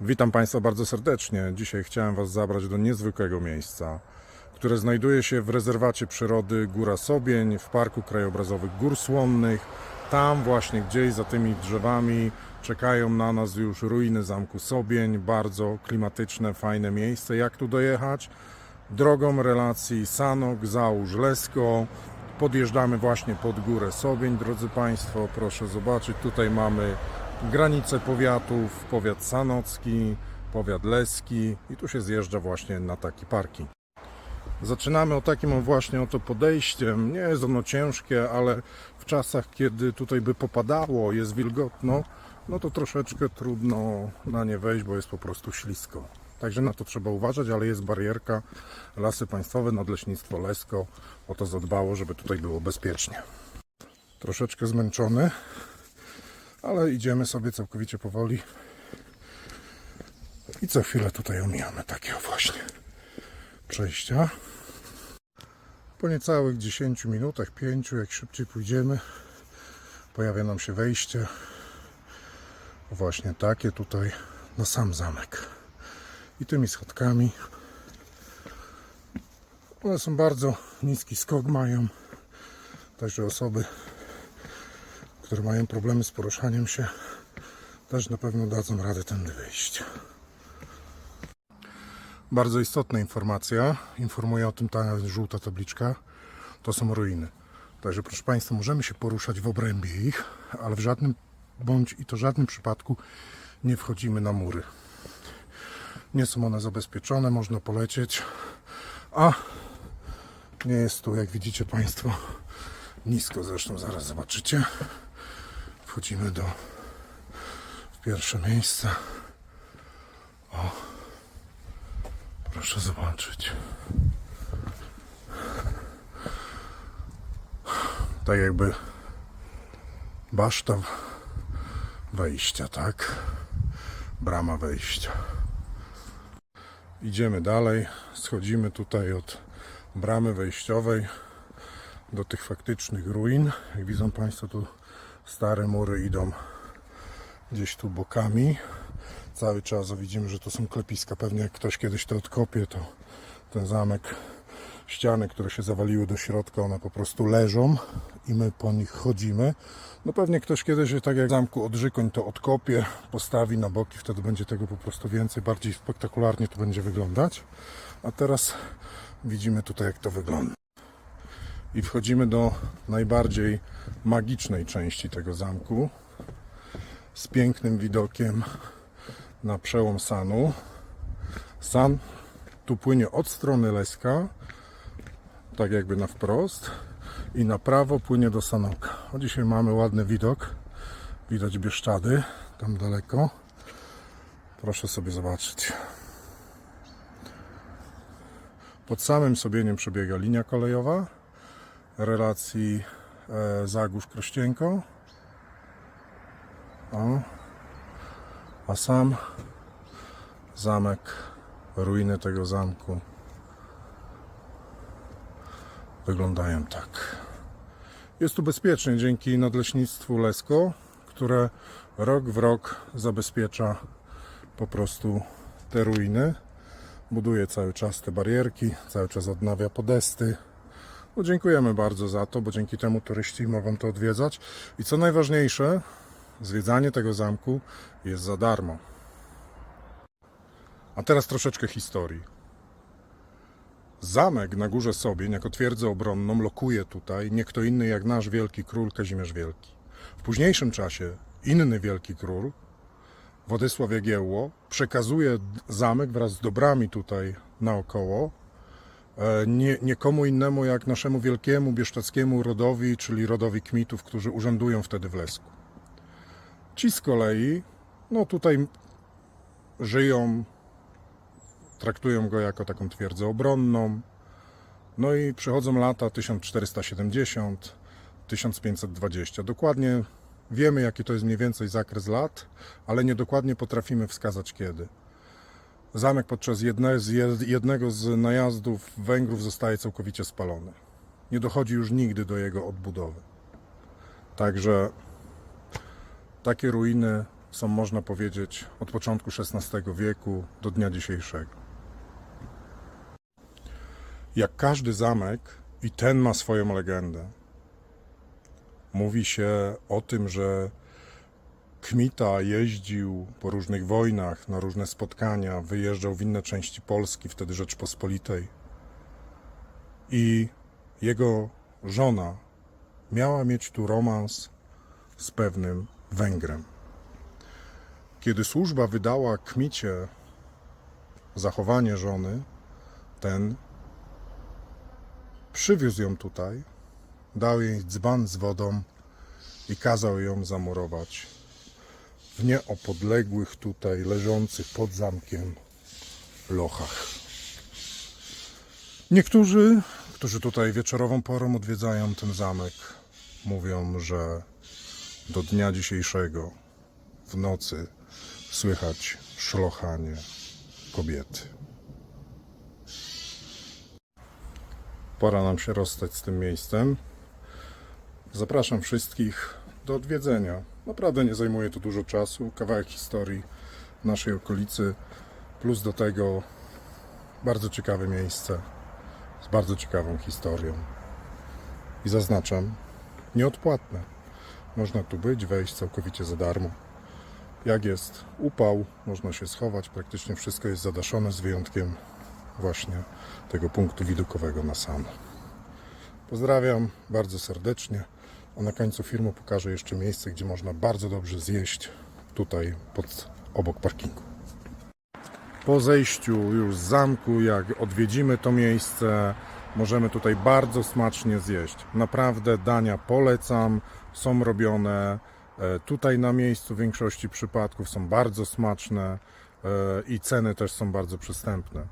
Witam Państwa bardzo serdecznie. Dzisiaj chciałem Was zabrać do niezwykłego miejsca, które znajduje się w rezerwacie przyrody Góra Sobień w Parku Krajobrazowych Gór Słonnych. Tam właśnie gdzieś za tymi drzewami czekają na nas już ruiny Zamku Sobień. Bardzo klimatyczne, fajne miejsce. Jak tu dojechać? Drogą relacji Sanok, Załóż, Lesko. Podjeżdżamy właśnie pod Górę Sobień, drodzy Państwo. Proszę zobaczyć, tutaj mamy granicę powiatów, powiat sanocki, powiat leski i tu się zjeżdża właśnie na taki parking. Zaczynamy o takim właśnie oto podejściem. Nie jest ono ciężkie, ale w czasach, kiedy tutaj by popadało, jest wilgotno, no to troszeczkę trudno na nie wejść, bo jest po prostu ślisko. Także na to trzeba uważać, ale jest barierka. Lasy Państwowe, Nadleśnictwo Lesko o to zadbało, żeby tutaj było bezpiecznie. Troszeczkę zmęczony, ale idziemy sobie całkowicie powoli. I co chwilę tutaj omijamy takie właśnie przejścia. Po niecałych 10 minutach, 5, jak szybciej pójdziemy, pojawia nam się wejście. Właśnie takie tutaj na sam zamek. I tymi schodkami. One są bardzo niski skok mają. Także osoby, które mają problemy z poruszaniem się, też na pewno dadzą radę tędy wyjść. Bardzo istotna informacja. Informuje o tym ta żółta tabliczka. To są ruiny. Także proszę Państwa, możemy się poruszać w obrębie ich, ale w żadnym bądź i to żadnym przypadku nie wchodzimy na mury. Nie są one zabezpieczone, można polecieć, a nie jest tu, jak widzicie Państwo, nisko. Zresztą zaraz zobaczycie. Wchodzimy do pierwsze miejsce. Proszę zobaczyć. Tak jakby baszta wejścia, tak? Brama wejścia. Idziemy dalej. Schodzimy tutaj od bramy wejściowej do tych faktycznych ruin. Jak widzą Państwo, tu stare mury idą gdzieś tu bokami. Cały czas widzimy, że to są klepiska. Pewnie jak ktoś kiedyś to odkopie, to ten zamek, ściany, które się zawaliły do środka, one po prostu leżą i my po nich chodzimy. No pewnie ktoś kiedyś, tak jak w zamku Odrzykoń, to odkopie, postawi na boki, wtedy będzie tego po prostu więcej, bardziej spektakularnie to będzie wyglądać. A teraz widzimy tutaj, jak to wygląda. I wchodzimy do najbardziej magicznej części tego zamku z pięknym widokiem na przełom Sanu. San tu płynie od strony Leska, tak jakby na wprost i na prawo płynie do Sanoka. O, dzisiaj mamy ładny widok. Widać Bieszczady tam daleko. Proszę sobie zobaczyć. Pod samym Sobieniem przebiega linia kolejowa relacji e, Zagórz-Krościenko. A sam zamek, ruiny tego zamku wyglądają tak. Jest tu bezpiecznie dzięki Nadleśnictwu Lesko, które rok w rok zabezpiecza po prostu te ruiny. Buduje cały czas te barierki, cały czas odnawia podesty. No, dziękujemy bardzo za to, bo dzięki temu turyści mogą to odwiedzać. I co najważniejsze, zwiedzanie tego zamku jest za darmo. A teraz troszeczkę historii. Zamek na górze Sobień jako twierdzę obronną lokuje tutaj nie kto inny jak nasz wielki król Kazimierz Wielki. W późniejszym czasie inny wielki król, Władysław Jagiełło, przekazuje zamek wraz z dobrami tutaj naokoło e, nie, nikomu innemu jak naszemu wielkiemu bieszczadzkiemu rodowi, czyli rodowi Kmitów, którzy urzędują wtedy w Lesku. Ci z kolei, no tutaj żyją, traktują go jako taką twierdzę obronną. No i przychodzą lata 1470, 1520. Dokładnie wiemy, jaki to jest mniej więcej zakres lat, ale niedokładnie potrafimy wskazać kiedy. Zamek podczas jedne, z jed- jednego z najazdów Węgrów zostaje całkowicie spalony. Nie dochodzi już nigdy do jego odbudowy. Także takie ruiny są, można powiedzieć, od początku XVI wieku do dnia dzisiejszego. Jak każdy zamek, i ten ma swoją legendę. Mówi się o tym, że Kmita jeździł po różnych wojnach, na różne spotkania, wyjeżdżał w inne części Polski, wtedy Rzeczpospolitej. I jego żona miała mieć tu romans z pewnym Węgrem. Kiedy służba wydała Kmicie zachowanie żony, ten przywiózł ją tutaj, dał jej dzban z wodą i kazał ją zamurować w nieopodległych tutaj leżących pod zamkiem lochach. Niektórzy, którzy tutaj wieczorową porą odwiedzają ten zamek, mówią, że do dnia dzisiejszego w nocy słychać szlochanie kobiety. Pora nam się rozstać z tym miejscem. Zapraszam wszystkich do odwiedzenia. Naprawdę nie zajmuje to dużo czasu. Kawałek historii naszej okolicy, plus do tego bardzo ciekawe miejsce z bardzo ciekawą historią. I zaznaczam, nieodpłatne. Można tu być, wejść całkowicie za darmo. Jak jest upał, można się schować. Praktycznie wszystko jest zadaszone, z wyjątkiem właśnie tego punktu widokowego na sam. Pozdrawiam bardzo serdecznie. A na końcu filmu pokażę jeszcze miejsce, gdzie można bardzo dobrze zjeść tutaj pod obok parkingu. Po zejściu już z zamku, jak odwiedzimy to miejsce, możemy tutaj bardzo smacznie zjeść. Naprawdę dania polecam, są robione e, tutaj na miejscu w większości przypadków, są bardzo smaczne e, i ceny też są bardzo przystępne.